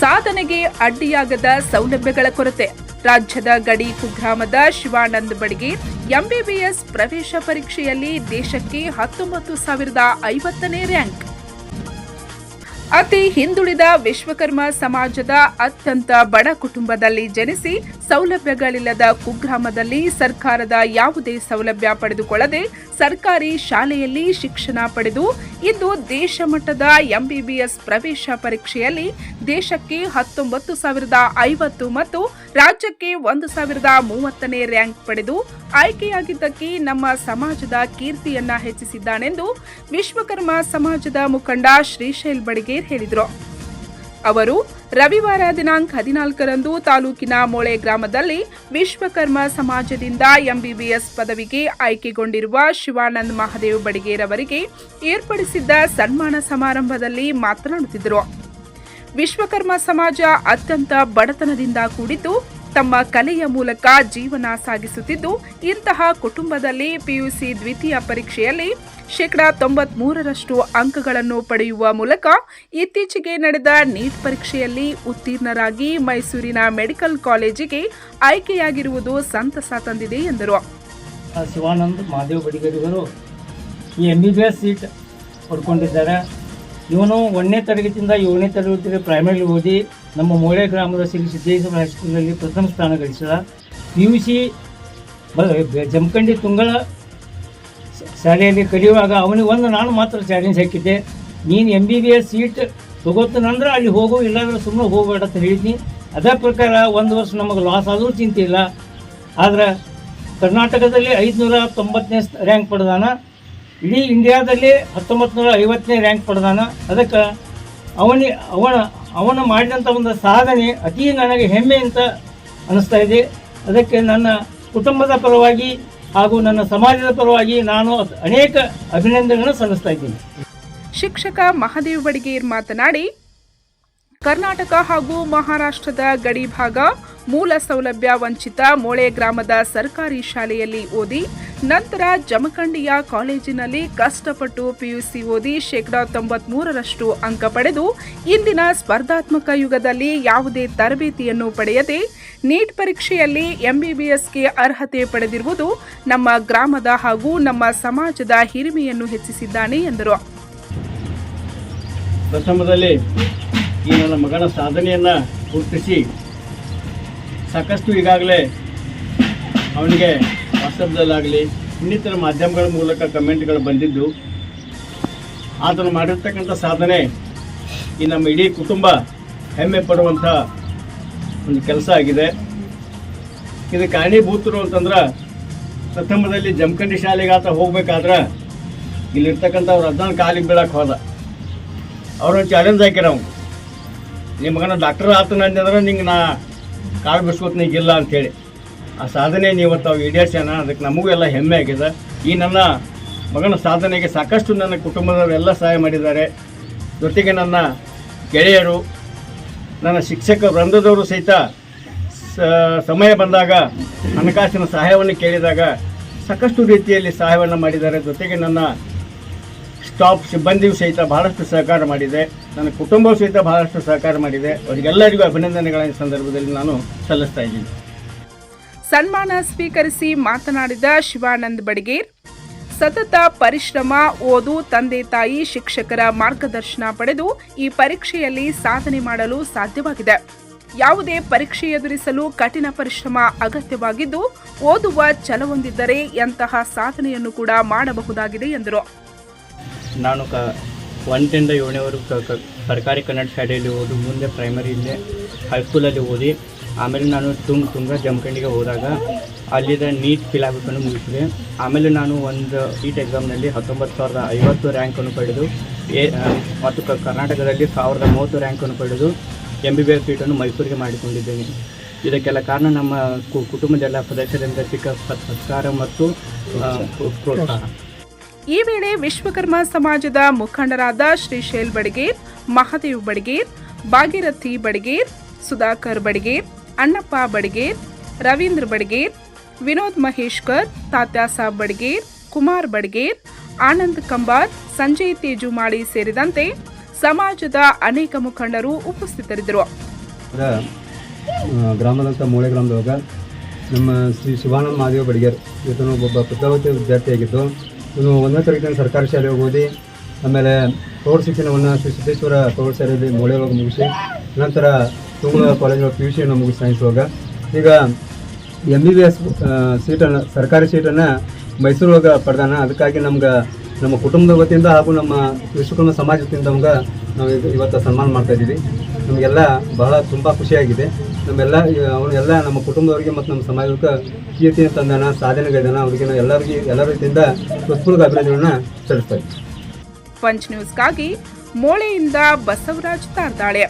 ಸಾಧನೆಗೆ ಅಡ್ಡಿಯಾಗದ ಸೌಲಭ್ಯಗಳ ಕೊರತೆ. ರಾಜ್ಯದ ಗಡಿ ಕುಗ್ರಾಮದ ಶಿವಾನಂದ್ ಬಡಿಗೆ ಎಂಬಿಬಿಎಸ್ ಪ್ರವೇಶ ಪರೀಕ್ಷೆಯಲ್ಲಿ ದೇಶಕ್ಕೆ ಹತ್ತೊಂಬತ್ತು ಸಾವಿರದ ಐವತ್ತನೇ ರ್ಯಾಂಕ್. ಅತಿ ಹಿಂದುಳಿದ ವಿಶ್ವಕರ್ಮ ಸಮಾಜದ ಅತ್ಯಂತ ಬಡ ಕುಟುಂಬದಲ್ಲಿ ಜನಿಸಿ ಸೌಲಭ್ಯಗಳಿಲ್ಲದ ಕುಗ್ರಾಮದಲ್ಲಿ ಸರ್ಕಾರದ ಯಾವುದೇ ಸೌಲಭ್ಯ ಪಡೆದುಕೊಳ್ಳದೆ ಸರ್ಕಾರಿ ಶಾಲೆಯಲ್ಲಿ ಶಿಕ್ಷಣ ಪಡೆದು ಇಂದು ದೇಶ ಮಟ್ಟದ ಎಂಬಿಬಿಎಸ್ ಪ್ರವೇಶ ಪರೀಕ್ಷೆಯಲ್ಲಿ ದೇಶಕ್ಕೆ ಹತ್ತೊಂಬತ್ತು ಸಾವಿರದ ಐವತ್ತು ಮತ್ತು ರಾಜ್ಯಕ್ಕೆ ಒಂದು ಸಾವಿರದ ಮೂವತ್ತನೇ ರ್ಯಾಂಕ್ ಪಡೆದು ಆಯ್ಕೆಯಾಗಿದ್ದಕ್ಕೆ ನಮ್ಮ ಸಮಾಜದ ಕೀರ್ತಿಯನ್ನ ಹೆಚ್ಚಿಸಿದ್ದಾನೆಂದು ವಿಶ್ವಕರ್ಮ ಸಮಾಜದ ಮುಖಂಡ ಶ್ರೀಶೈಲ್ ಬಡಿಗೇರ್ ಹೇಳಿದರು. ಅವರು ರವಿವಾರ ದಿನಾಂಕ ಹದಿನಾಲ್ಕರಂದು ತಾಲೂಕಿನ ಮೊಳೆ ಗ್ರಾಮದಲ್ಲಿ ವಿಶ್ವಕರ್ಮ ಸಮಾಜದಿಂದ ಎಂಬಿಬಿಎಸ್ ಪದವಿಗೆ ಆಯ್ಕೆಗೊಂಡಿರುವ ಶಿವಾನಂದ್ ಮಹಾದೇವ್ ಬಡಿಗೇರ್ ಅವರಿಗೆ ಏರ್ಪಡಿಸಿದ್ದ ಸನ್ಮಾನ ಸಮಾರಂಭದಲ್ಲಿ ಮಾತನಾಡುತ್ತಿದ್ದರು. ವಿಶ್ವಕರ್ಮ ಸಮಾಜ ಅತ್ಯಂತ ಬಡತನದಿಂದ ಕೂಡಿದ್ದು ತಮ್ಮ ಕಲೆಯ ಮೂಲಕ ಜೀವನ ಸಾಗಿಸುತ್ತಿದ್ದು, ಇಂತಹ ಕುಟುಂಬದಲ್ಲಿ ಪಿಯುಸಿ ದ್ವಿತೀಯ ಪರೀಕ್ಷೆಯಲ್ಲಿ ಶೇಕಡಾ ತೊಂಬತ್ಮೂರರಷ್ಟು ಅಂಕಗಳನ್ನು ಪಡೆಯುವ ಮೂಲಕ ಇತ್ತೀಚೆಗೆ ನಡೆದ ನೀಟ್ ಪರೀಕ್ಷೆಯಲ್ಲಿ ಉತ್ತೀರ್ಣರಾಗಿ ಮೈಸೂರಿನ ಮೆಡಿಕಲ್ ಕಾಲೇಜಿಗೆ ಆಯ್ಕೆಯಾಗಿರುವುದು ಸಂತಸ ತಂದಿದೆ ಎಂದರು. ಶಿವಾನಂದ್ ಮಹಾದೇವ್ ಬಡಿಗರಿವರು ಎಂ ಬಿ ಸೀಟ್ ಪಡ್ಕೊಂಡಿದ್ದಾರೆ. ಇವನು ಒಂದನೇ ತರಗತಿಯಿಂದ ಏಳನೇ ತರಗತಿ ಪ್ರೈಮರಿ ಓದಿ ನಮ್ಮ ಮೋಳೆ ಗ್ರಾಮದ ಶ್ರೀ ಸಿದ್ದೇಶ್ವರ ಹೈಸ್ಕೂಲ್ನಲ್ಲಿ ಪ್ರಥಮ ಸ್ಥಾನ ಗಳಿಸಿದ. P U C Jamkhandi Tungala ಶಾಲೆಯಲ್ಲಿ ಕಲಿಯುವಾಗ ಅವನಿಗೆ ಒಂದು ನಾನು ಮಾತ್ರ ಚಾಲೆಂಜ್ ಹಾಕಿದ್ದೆ. ನೀನು M B B S seat ತಗೋತಾನಂದ್ರೆ ಅಲ್ಲಿ ಹೋಗು, ಇಲ್ಲಾಂದ್ರೆ ಸುಮ್ಮನೆ ಹೋಗಬೇಡ ಅಂತ ಹೇಳಿದ್ನಿ. ಅದೇ ಪ್ರಕಾರ ಒಂದು ವರ್ಷ ನಮಗೆ ಲಾಸ್ ಆದರೂ ಚಿಂತೆ ಇಲ್ಲ. ಆದರೆ ಕರ್ನಾಟಕದಲ್ಲಿ ಐದುನೂರ ತೊಂಬತ್ತನೇ ರ್ಯಾಂಕ್ ಪಡೆದಾನ. ಇಡೀ ಇಂಡಿಯಾದಲ್ಲಿ ಹತ್ತೊಂಬತ್ತು ನೂರ ಐವತ್ತನೇ ರ್ಯಾಂಕ್ ಪಡೆದಾನ ಅದಕ್ಕೆ ಅವನಿ, ಅವನ, ಅವನು ಮಾಡಿದಂಥ ಒಂದು ಸಾಧನೆ ಅತಿ ನನಗೆ ಹೆಮ್ಮೆ ಅಂತ ಅನ್ನಿಸ್ತಾ ಇದೆ. ಅದಕ್ಕೆ ನನ್ನ ಕುಟುಂಬದ ಪರವಾಗಿ ಹಾಗೂ ನನ್ನ ಸಮಾಜದ ಪರವಾಗಿ ನಾನು ಅನೇಕ ಅಭಿನಂದನೆಗಳನ್ನು ಸಲ್ಲಿಸ್ತಾ ಇದ್ದೀನಿ. ಶಿಕ್ಷಕ ಮಹಾದೇವ್ ಬಡಿಗೇರ್ ಮಾತನಾಡಿ, ಕರ್ನಾಟಕ ಹಾಗೂ ಮಹಾರಾಷ್ಟ್ರದ ಗಡಿ ಭಾಗ ಮೂಲ ಸೌಲಭ್ಯ ವಂಚಿತ ಮೋಳೆ ಗ್ರಾಮದ ಸರ್ಕಾರಿ ಶಾಲೆಯಲ್ಲಿ ಓದಿ ನಂತರ ಜಮಖಂಡಿಯ ಕಾಲೇಜಿನಲ್ಲಿ ಕಷ್ಟಪಟ್ಟು ಪಿಯುಸಿ ಓದಿ ಶೇಕಡಾ ತೊಂಬತ್ಮೂರರಷ್ಟು ಅಂಕ ಪಡೆದು ಇಂದಿನ ಸ್ಪರ್ಧಾತ್ಮಕ ಯುಗದಲ್ಲಿ ಯಾವುದೇ ತರಬೇತಿಯನ್ನು ಪಡೆಯದೆ ನೀಟ್ ಪರೀಕ್ಷೆಯಲ್ಲಿ ಎಂಬಿಬಿಎಸ್ಗೆ ಅರ್ಹತೆ ಪಡೆದಿರುವುದು ನಮ್ಮ ಗ್ರಾಮದ ಹಾಗೂ ನಮ್ಮ ಸಮಾಜದ ಹಿರಿಮೆಯನ್ನು ಹೆಚ್ಚಿಸಿದ್ದಾನೆ ಎಂದರು. ಪ್ರಥಮದಲ್ಲಿ ಈ ನನ್ನ ಮಗನ ಸಾಧನೆಯನ್ನು ಗುರುತಿಸಿ ಸಾಕಷ್ಟು ಈಗಾಗಲೇ ಅವನಿಗೆ ವಾಟ್ಸಪ್ದಲ್ಲಾಗಲಿ ಇನ್ನಿತರ ಮಾಧ್ಯಮಗಳ ಮೂಲಕ ಕಮೆಂಟ್ಗಳು ಬಂದಿದ್ದು, ಆತನು ಮಾಡಿರ್ತಕ್ಕಂಥ ಸಾಧನೆ ಈ ನಮ್ಮ ಇಡೀ ಕುಟುಂಬ ಹೆಮ್ಮೆ ಪಡುವಂಥ ಒಂದು ಕೆಲಸ ಆಗಿದೆ. ಇದು ಕಾರಣೀಭೂತರು ಅಂತಂದ್ರೆ ಪ್ರಥಮದಲ್ಲಿ ಜಮಖಂಡಿ ಶಾಲೆಗೆ ಆತ ಹೋಗ್ಬೇಕಾದ್ರೆ ಇಲ್ಲಿರ್ತಕ್ಕಂಥ ಅವ್ರ ಅಜ್ಜನ ಕಾಲಿಗೆ ಬೀಳಕ್ಕೆ ಹೋದ. ಅವ್ರನ್ನ ಚಾಲೆಂಜ್ ಹಾಕಿ ಅವ್ನು. ನಿಮ್ಮ ಮಗನ ಡಾಕ್ಟರ್ ಆತನ ಅಂತಂದ್ರೆ ನಿಂಗೆ ನಾ ಕಾಳು ಬಿಸ್ಕೋತ್ ನೀಗಿಲ್ಲ ಅಂತೇಳಿ. ಆ ಸಾಧನೆ ಇವತ್ತು ಅವು ಈಡೇರ್ಸ್ಯಾನ? ಅದಕ್ಕೆ ನಮಗೂ ಎಲ್ಲ ಹೆಮ್ಮೆ ಆಗಿದೆ. ಈ ನನ್ನ ಮಗನ ಸಾಧನೆಗೆ ಸಾಕಷ್ಟು ನನ್ನ ಕುಟುಂಬದವರೆಲ್ಲ ಸಹಾಯ ಮಾಡಿದ್ದಾರೆ. ಜೊತೆಗೆ ನನ್ನ ಗೆಳೆಯರು, ನನ್ನ ಶಿಕ್ಷಕ ವೃಂದದವರು ಸಹಿತ ಸಮಯ ಬಂದಾಗ, ಹಣಕಾಸಿನ ಸಹಾಯವನ್ನು ಕೇಳಿದಾಗ ಸಾಕಷ್ಟು ರೀತಿಯಲ್ಲಿ ಸಹಾಯವನ್ನು ಮಾಡಿದ್ದಾರೆ. ಜೊತೆಗೆ ನನ್ನ ಸ್ಟಾಫ್ ಸಿಬ್ಬಂದಿಯೂ ಸಹಿತ ಬಹಳಷ್ಟು ಸಹಕಾರ ಮಾಡಿದೆ. ನನ್ನ ಕುಟುಂಬವೂ ಸಹಿತ ಬಹಳಷ್ಟು ಸಹಕಾರ ಮಾಡಿದೆ. ಅವರಿಗೆಲ್ಲರಿಗೂ ಅಭಿನಂದನೆಗಳ ಸಂದರ್ಭದಲ್ಲಿ ನಾನು ಸಲ್ಲಿಸ್ತಾ ಇದ್ದೀನಿ. ಸನ್ಮಾನ ಸ್ವೀಕರಿಸಿ ಮಾತನಾಡಿದ ಶಿವಾನಂದ್ ಬಡಿಗೇರ್, ಸತತ ಪರಿಶ್ರಮ ಓದು ತಂದೆ ತಾಯಿ ಶಿಕ್ಷಕರ ಮಾರ್ಗದರ್ಶನ ಪಡೆದು ಈ ಪರೀಕ್ಷೆಯಲ್ಲಿ ಸಾಧನೆ ಮಾಡಲು ಸಾಧ್ಯವಾಗಿದೆ. ಯಾವುದೇ ಪರೀಕ್ಷೆ ಎದುರಿಸಲು ಕಠಿಣ ಪರಿಶ್ರಮ ಅಗತ್ಯವಾಗಿದ್ದು, ಓದುವ ಛಲವೊಂದಿದ್ದರೆ ಎಂತಹ ಸಾಧನೆಯನ್ನು ಕೂಡ ಮಾಡಬಹುದಾಗಿದೆ ಎಂದರು. ನಾನು ಕ ಒಂದರಿಂದ ಏಳನೇವರೆಗೂ ಸರ್ಕಾರಿ ಕನ್ನಡ ಶಾಲೆಯಲ್ಲಿ ಓದು, ಮುಂದೆ ಪ್ರೈಮರಿ ಇಲ್ಲೇ ಹೈಸ್ಕೂಲಲ್ಲಿ ಓದಿ ಆಮೇಲೆ ನಾನು ತುಂಬ ತುಂಗ ಜಮಖಂಡಿಗೆ ಹೋದಾಗ ಅಲ್ಲಿದ ನೀಟ್ ಫಿಲ್ ಆಗಬೇಕನ್ನು ಮುಗಿಸಿದೆ. ಆಮೇಲೆ ನಾನು ಒಂದು ನೀಟ್ ಎಕ್ಸಾಮ್ನಲ್ಲಿ ಹತ್ತೊಂಬತ್ತು ಸಾವಿರದ ಐವತ್ತು ರ್ಯಾಂಕನ್ನು ಪಡೆದು, ಎ ಮತ್ತು ಕರ್ನಾಟಕದಲ್ಲಿ ಸಾವಿರದ ಮೂವತ್ತು ರ್ಯಾಂಕನ್ನು ಪಡೆದು ಎಂ ಬಿ ಬಿ ಎಸ್ ಸೀಟನ್ನು ಮೈಸೂರಿಗೆ ಮಾಡಿಕೊಂಡಿದ್ದೇನೆ. ಇದಕ್ಕೆಲ್ಲ ಕಾರಣ ನಮ್ಮ ಕು- ಕುಟುಂಬದ ಎಲ್ಲ ಸದಸ್ಯರಿಂದ ಸಿಕ್ಕ ಸತ್ಕಾರ ಮತ್ತು ಪ್ರೋತ್ಸಾಹ. ಈ ವೇಳೆ ವಿಶ್ವಕರ್ಮ ಸಮಾಜದ ಮುಖಂಡರಾದ ಶ್ರೀಶೈಲ್ ಬಡಿಗೇರ್, ಮಹಾದೇವ್ ಬಡಿಗೇರ್, ಭಾಗೀರಥಿ ಬಡಿಗೇರ್, ಸುಧಾಕರ್ ಬಡಿಗೇರ್ ಅಣ್ಣಪ್ಪ ಬಡಿಗೇರ್, ರವೀಂದ್ರ ಬಡ್ಗೇರ್, ವಿನೋದ್ ಮಹೇಶ್ಕರ್ ತಾತ್ಯಾಸಾಬ್ ಬಡ್ಗೇರ್, ಕುಮಾರ್ ಬಡ್ಗೇರ್, ಆನಂದ್ ಕಂಬಾರ್, ಸಂಜಯ್ ತೇಜುಮಾಳಿ ಸೇರಿದಂತೆ ಸಮಾಜದ ಅನೇಕ ಮುಖಂಡರು ಉಪಸ್ಥಿತರಿದ್ದರು. ಗ್ರಾಮದಂಥ ಮೂಳೆ ಗ್ರಾಮದೊಳಗೆ ನಮ್ಮ ಶ್ರೀ ಶಿವಾನಂದ ಮಹಾದೇವ ಬಡಿಗೇರ್ ಇವತ್ತು ಒಬ್ಬ ಪ್ರತಿಭಾವಂತ ವಿದ್ಯಾರ್ಥಿಯಾಗಿದ್ದು, ಇವನು ಒಂದನೇ ತರಗತಿಯಿಂದ ಸರ್ಕಾರಿ ಶಾಲೆಗೆ ಓದಿ, ಆಮೇಲೆ ಪ್ರೌಢ ಶಿಕ್ಷಣವನ್ನು ಶ್ರೀ ಸಿದ್ದೇಶ್ವರ ಪ್ರೌಢ ಶಾಲೆಯಲ್ಲಿ ಮೂಳೆ ಒಳಗೆ ಮುಗಿಸಿ, ನಂತರ ತುಂಗಳ ಕಾಲೇಜಿನ ಪಿ ಯು ಸಿಯನ್ನು ಮುಗಿಸಿ ಒಳಗೆ ಈಗ ಎಂ ಬಿ ಬಿ ಎಸ್ ಸೀಟನ್ನು ಸರ್ಕಾರಿ ಸೀಟನ್ನು ಮೈಸೂರೊಳಗೆ ಪಡೆದಾನ. ಅದಕ್ಕಾಗಿ ನಮ್ಗೆ ನಮ್ಮ ಕುಟುಂಬದ ವತಿಯಿಂದ ಹಾಗೂ ನಮ್ಮ ವಿಶ್ವಕರ್ಮ ಸಮಾಜದಿಂದ ನಮ್ಗೆ ನಾವು ಇವತ್ತು ಸನ್ಮಾನ ಮಾಡ್ತಾ ಇದ್ದೀವಿ. ನಮಗೆಲ್ಲ ಬಹಳ ತುಂಬ ಖುಷಿಯಾಗಿದೆ. ನಮ್ಮೆಲ್ಲ ಅವನ್ನೆಲ್ಲ ನಮ್ಮ ಕುಟುಂಬದವರಿಗೆ ಮತ್ತು ನಮ್ಮ ಸಮಾಜಕ್ಕೆ ಕೀರ್ತಿ ತಂದಾನ ಸಾಧನೆಗೈದಾನ ಅವರಿಗೆ ನಾವು ಎಲ್ಲರಿಗೆ ಎಲ್ಲ ರೀತಿಯಿಂದ ಹೃತ್ಪೂರ್ವಕ ಅಭಿನಂದನೆಗಳನ್ನ ಸಲ್ಲಿಸ್ತಾ ಇದ್ದೀವಿ ಪಂಚ್ ನ್ಯೂಸ್ಗಾಗಿ ಮೋಳೆಯಿಂದ ಬಸವರಾಜ್ ತಾರ್ದಾಳೆ.